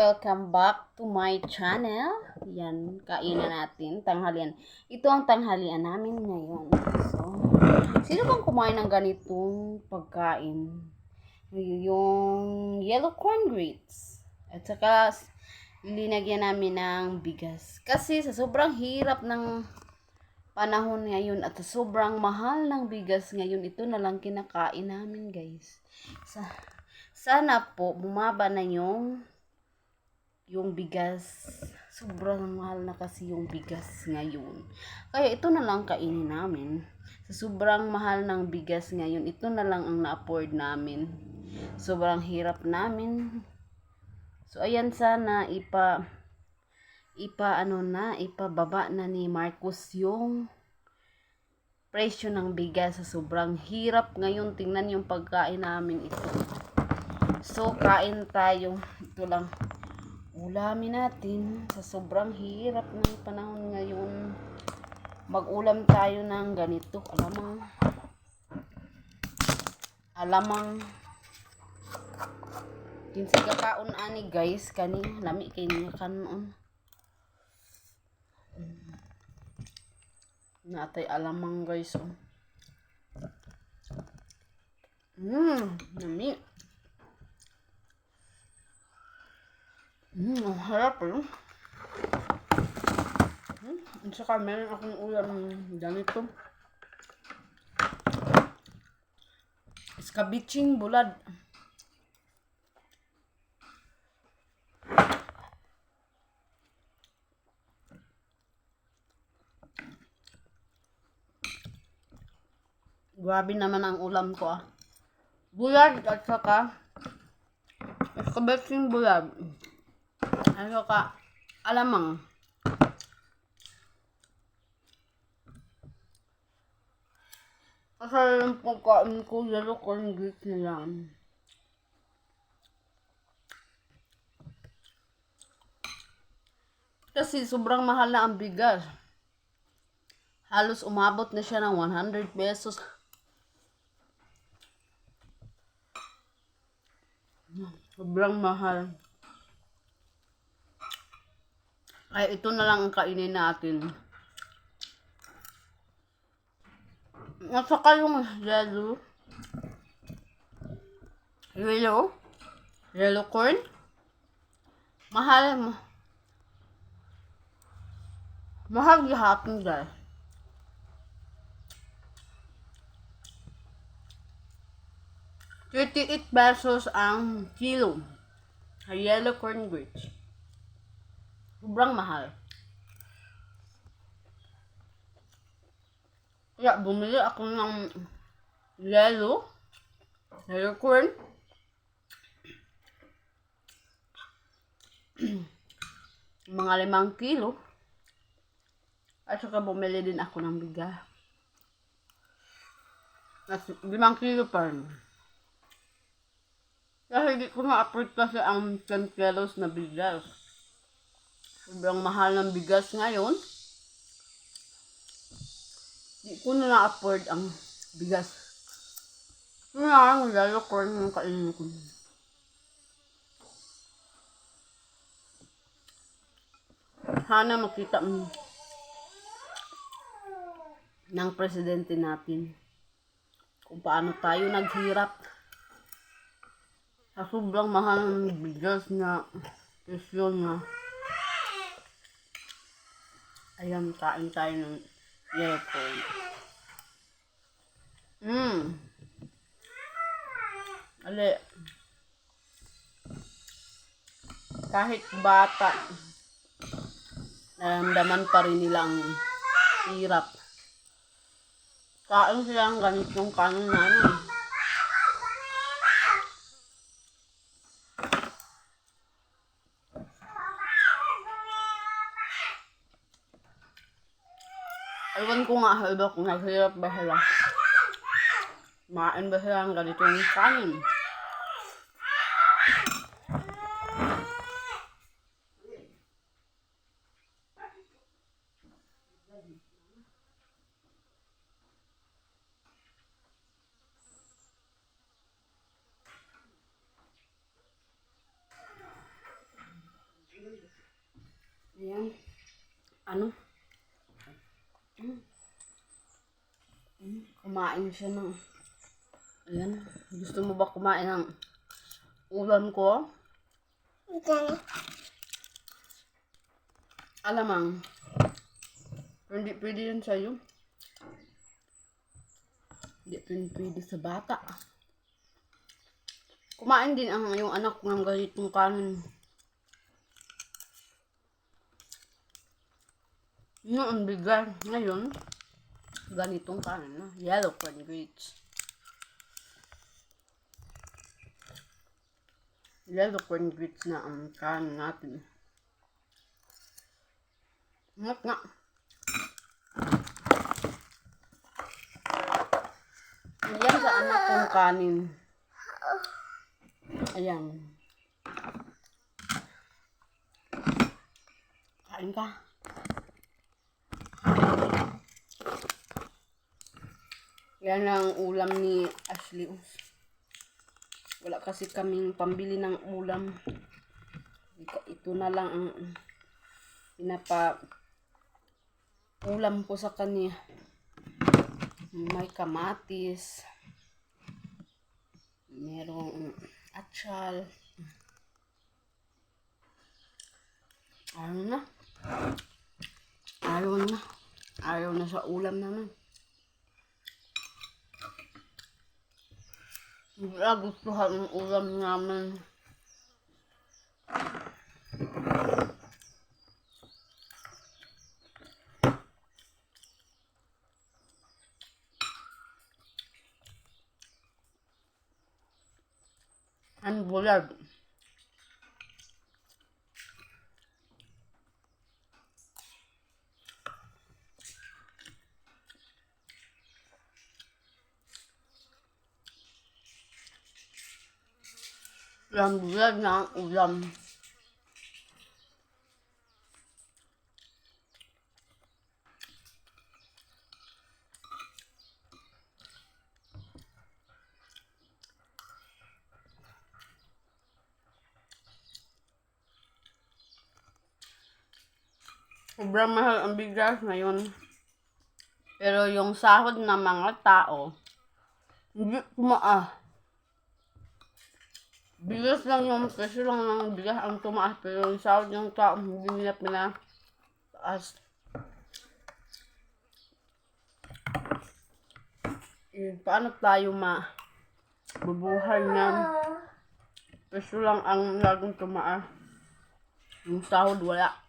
Welcome back to my channel. Yan, kainan natin, tanghalian. Ito ang tanghalian namin ngayon. So, sino bang kumain ng ganitong pagkain? Yung yellow corn grits. At saka, linagyan namin ng bigas. Kasi sa sobrang hirap ng panahon ngayon at sobrang mahal ng bigas ngayon, ito na lang kinakain namin guys. Sa, sana po, bumaba na yung yung bigas. Sobrang mahal na kasi yung bigas ngayon. Kaya ito na lang kainin namin. Sa sobrang mahal ng bigas ngayon, ito na lang ang na-afford namin. Sobrang hirap namin. So, ayan sana ipa ipa ano na, ipababa na ni Marcos yung presyo ng bigas sa sobrang hirap ngayon. Tingnan yung pagkain namin ito. So, kain tayo. Ito lang ulamin natin sa sobrang hirap ng panahon ngayon mag-ulam tayo ng ganito alamang alamang kinsi kakaon ani guys kani lami kay niya kanon natay alamang guys oh. Mmm, nami. Mm, ang harap eh. Mm, at saka meron akong ulam ganito. Iskabiching bulad. Grabe naman ang ulam ko ah. Bulad at saka iskabiching bulad. Ano ka? Alamang. Kasi yung pagkain ko, yellow corn grits nila. Kasi sobrang mahal na ang bigas. Halos umabot na siya ng 100 pesos. Sobrang mahal. Ay, ito na lang ang kainin natin. At yung yellow. Yellow. Yellow corn. Mahal mo. Mahal gihapon guys. Thirty-eight pesos ang kilo. Sa yellow corn grits. Sobrang mahal. Kaya bumili ako ng yellow, yellow corn. mga limang kilo. At saka bumili din ako ng bigas. At limang kilo pa rin. Kasi hindi ko ma-afford kasi ang 10 kilos na bigas. Sobrang mahal ng bigas ngayon. Di ko na na-afford ang bigas. Kaya lalo ko rin yung kainin ko. Sana makita mo ng presidente natin kung paano tayo naghirap sa sobrang mahal ng bigas na presyo na Ayan, kain tayo ng yellow Mmm. Ali. Kahit bata, naramdaman pa rin nilang hirap. Kain sila ng ganitong kanin namin. Ewan ko nga kung naghirap ba sila. Main ba sila ng ganitong kanin? Ayan. Ano? Mm. Kumain siya ng... Ayan. Gusto mo ba kumain ng ulam ko? Alamang. Pero hindi pwede yan sa'yo. Hindi pwede, pwede sa bata. Kumain din ang yung anak ng ganitong kanin. Noon bigas. Ngayon, ganitong kanin na. Yellow corn grits. Yellow corn grits na ang kanin natin. Nga nga. Yan sa anak kong kanin. Ayan. Kain ka. Yan ang ulam ni Ashley. Wala kasi kaming pambili ng ulam. Ito na lang ang pinapa ulam ko sa kanya. May kamatis. Merong atsal. Ayaw na. Ayaw na. Ayaw na sa ulam naman. Hindi na gustuhan ng ulam namin. Ang bulag. Ang bulag na ang ulam. Sobrang mahal ang bigas ngayon. Pero yung sahod ng mga tao, hindi tumaas. Bigas lang yung presyo lang ng bigas ang tumaas. Pero yung sahod ng tao, hindi nila pinataas. Eh, paano tayo ma bubuhay ng presyo lang ang laging tumaas. Yung sahod wala.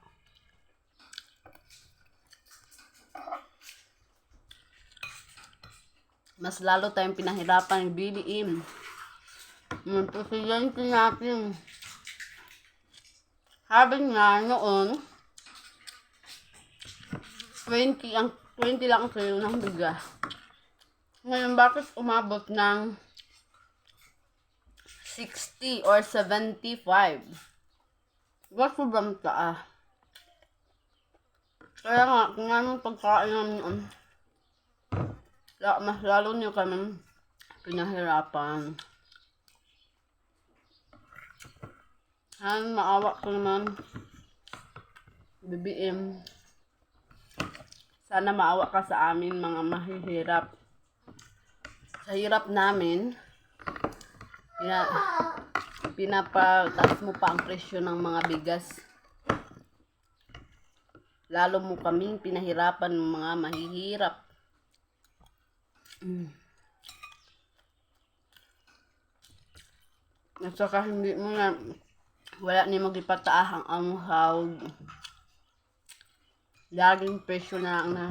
mas lalo tayong pinahirapan ng BBM. Yung presidente natin. Sabi nga noon, 20 ang 20 lang ang kilo ng bigas. Ngayon, bakit umabot ng 60 or 75? Diba sobrang taas? Kaya nga, kung anong pagkain namin noon, mas lalo niyo kami pinahirapan. Han, maawa ko naman. BBM. Sana maawa ka sa amin mga mahihirap. Sa hirap namin, pina, pinapataas mo pa ang presyo ng mga bigas. Lalo mo kaming pinahirapan mga mahihirap. Mm. At saka hindi mo na wala ni magipataah ang amuhaw. Laging presyo na lang na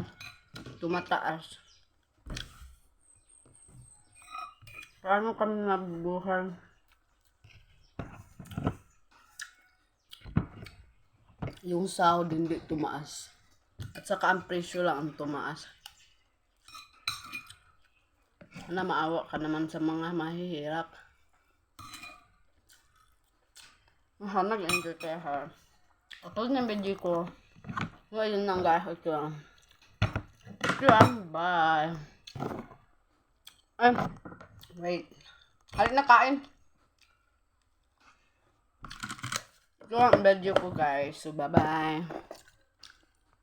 tumataas. Paano kami nabubuhay? Yung sahod hindi tumaas. At saka ang presyo lang ang tumaas. Sana maawa ka naman sa mga mahihirap. Aha, nag-enjoy kayo ha. Katulad ng video ko. Ngayon lang guys. Ito lang. Ito lang. Bye. Ay. Wait. Halin na kain. Ito ang video ko guys. So, bye-bye.